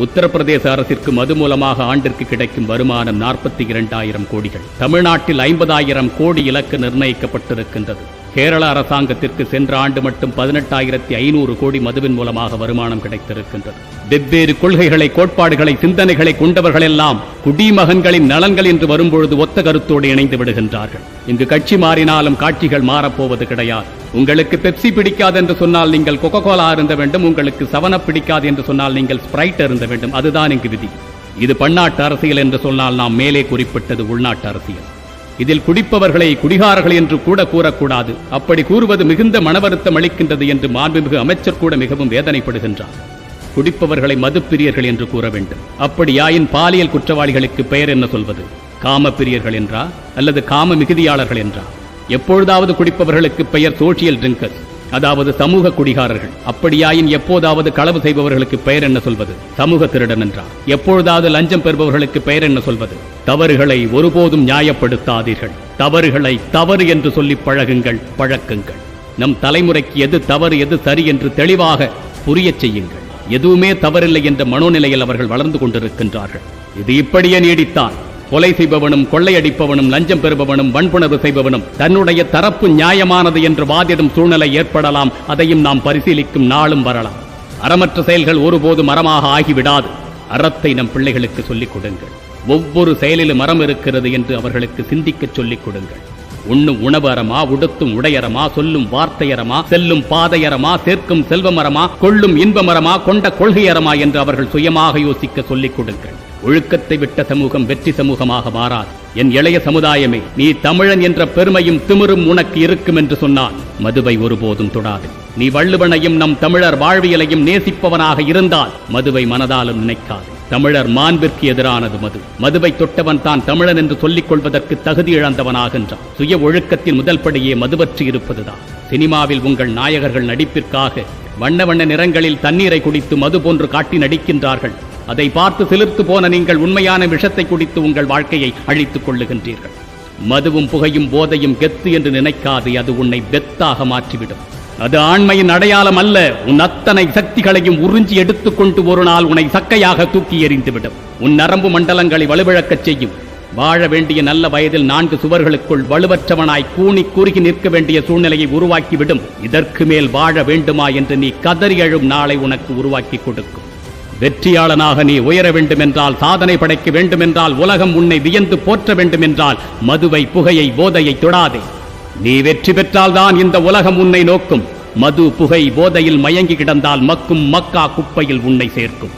உத்தரப்பிரதேச அரசிற்கு மது மூலமாக ஆண்டிற்கு கிடைக்கும் வருமானம் நாற்பத்தி இரண்டாயிரம் கோடிகள். தமிழ்நாட்டில் ஐம்பதாயிரம் கோடி இலக்கு நிர்ணயிக்கப்பட்டிருக்கின்றது. கேரள அரசாங்கத்திற்கு சென்ற ஆண்டு மட்டும் பதினெட்டாயிரத்தி ஐநூறு கோடி மதுவின் மூலமாக வருமானம் கிடைத்திருக்கின்றது. வெவ்வேறு கொள்கைகளை கோட்பாடுகளை சிந்தனைகளை கொண்டவர்களெல்லாம் குடிமகன்களின் நலன்கள் என்று வரும்பொழுது ஒத்த கருத்தோடு இணைந்து விடுகின்றார்கள். இங்கு கட்சி மாறினாலும் காட்சிகள் மாறப்போவது கிடையாது. உங்களுக்கு பெப்சி பிடிக்காது என்று சொன்னால் நீங்கள் கொக்கோ கோலா இருந்த வேண்டும். உங்களுக்கு சவனப் பிடிக்காது என்று சொன்னால் நீங்கள் ஸ்ப்ரைட் இருந்த வேண்டும். அதுதான் இங்கு விதி. இது பன்னாட்டு அரசியல் என்று சொன்னால் நாம் மேலே குறிப்பிட்டது உள்நாட்டு அரசியல். இதில் குடிப்பவர்களை குடிகாரர்கள் என்று கூட கூறக்கூடாது. அப்படி கூறுவது மிகுந்த மனவருத்தம் அளிக்கின்றது என்று மாண்புமிகு அமைச்சர் கூட மிகவும் வேதனைப்படுகின்றார். குடிப்பவர்களை மதுப்பிரியர்கள் என்று கூற வேண்டும். அப்படியாயின் பாலியல் குற்றவாளிகளுக்கு பெயர் என்ன சொல்வது? காமப்பிரியர்கள் என்றா? அல்லது காம மிகுதியாளர்கள் என்றா? எப்பொழுதாவது குடிப்பவர்களுக்கு பெயர் சோஷியல் ட்ரிங்கர்ஸ் அதாவது சமூக குடிகாரர்கள். அப்படியாயின் எப்போதாவது களவு செய்பவர்களுக்கு பெயர் என்ன சொல்வது? சமூக திருடன் என்றார் எப்பொழுதாவது லஞ்சம் பெறுபவர்களுக்கு பெயர் என்ன சொல்வது? தவறுகளை ஒருபோதும் நியாயப்படுத்தாதீர்கள். தவறுகளை தவறு என்று சொல்லி பழகுங்கள் பழக்குங்கள். நம் தலைமுறைக்கு எது தவறு எது சரி என்று தெளிவாக புரியச் செய்யுங்கள். எதுவுமே தவறில்லை என்ற மனோநிலையில் அவர்கள் வளர்ந்து கொண்டிருக்கின்றார்கள். இது இப்படியே நீடித்தான் கொலை செய்பவனும் கொள்ளையடிப்பவனும் லஞ்சம் பெறுபவனும் வன்புணர்வு செய்பவனும் தன்னுடைய தரப்பு நியாயமானது என்று வாதிடும் சூழ்நிலை ஏற்படலாம். அதையும் நாம் பரிசீலிக்கும் நாளும் வரலாம். அறமற்ற செயல்கள் ஒருபோதும் மரமாக ஆகிவிடாது. அறத்தை நம் பிள்ளைகளுக்கு சொல்லிக் கொடுங்கள். ஒவ்வொரு செயலிலும் மரம் இருக்கிறது என்று அவர்களுக்கு சிந்திக்கச் சொல்லிக் கொடுங்கள். உண்ணும் உணவு அறமா உடுத்தும் உடையரமா சொல்லும் வார்த்தையரமா செல்லும் பாதையறமா சேர்க்கும் செல்வமரமா கொள்ளும் இன்பமரமா கொண்ட கொள்கையரமா என்று அவர்கள் சுயமாக யோசிக்க சொல்லிக் கொடுங்கள். ஒழுக்கத்தை விட்ட சமூகம் வெற்றி சமூகமாக மாறாது. என் இளைய சமுதாயமே நீ தமிழன் என்ற பெருமையும் திமிரும் உனக்கு இருக்கும் என்று சொன்னால் மதுவை ஒருபோதும் தொடாது. நீ வள்ளுவனையும் நம் தமிழர் வாழ்வியலையும் நேசிப்பவனாக இருந்தால் மதுவை மனதாலும் நினைக்காது. தமிழர் மாண்பிற்கு எதிரானது மது. மதுவை தொட்டவன் தான் தமிழன் என்று சொல்லிக் கொள்வதற்கு தகுதி இழந்தவனாகின்றான். சுய ஒழுக்கத்தின் முதல் படியே மதுவற்றி இருப்பதுதான். சினிமாவில் உங்கள் நாயகர்கள் நடிப்பிற்காக வண்ண வண்ண நிறங்களில் தண்ணீரை குடித்து மது போன்று காட்டி நடிக்கின்றார்கள். அதை பார்த்து சிலிர்த்து போன நீங்கள் உண்மையான விஷத்தை குடித்து உங்கள் வாழ்க்கையை அழித்துக் கொள்ளுகின்றீர்கள். மதுவும் புகையும் போதையும் கெத்து என்று நினைக்காது அது உன்னை பெத்தாக மாற்றிவிடும். அது ஆண்மையின் அடையாளம் அல்ல உன் அத்தனை சக்திகளையும் உறிஞ்சி எடுத்துக்கொண்டு ஒரு நாள் உன்னை சக்கையாக தூக்கி எறிந்துவிடும். உன் நரம்பு மண்டலங்களை வலுவிழக்கச் செய்யும். வாழ வேண்டிய நல்ல வயதில் நான்கு சுவர்களுக்குள் வலுவற்றவனாய் கூனி குறுகி நிற்க வேண்டிய சூழ்நிலையை உருவாக்கிவிடும். இதற்கு மேல் வாழ வேண்டுமா என்று நீ கதறி எழும் நாளை உனக்கு உருவாக்கி கொடுக்கும். வெற்றியாளனாக நீ உயர வேண்டுமென்றால் சாதனை படைக்க வேண்டுமென்றால் உலகம் உன்னை வியந்து போற்ற வேண்டுமென்றால் மதுவை புகையை போதையை தொடாதே. நீ வெற்றி பெற்றால்தான் இந்த உலகம் உன்னை நோக்கும். மது புகை போதையில் மயங்கி கிடந்தால் மக்கும் மக்கா குப்பையில் உன்னை சேர்க்கும்.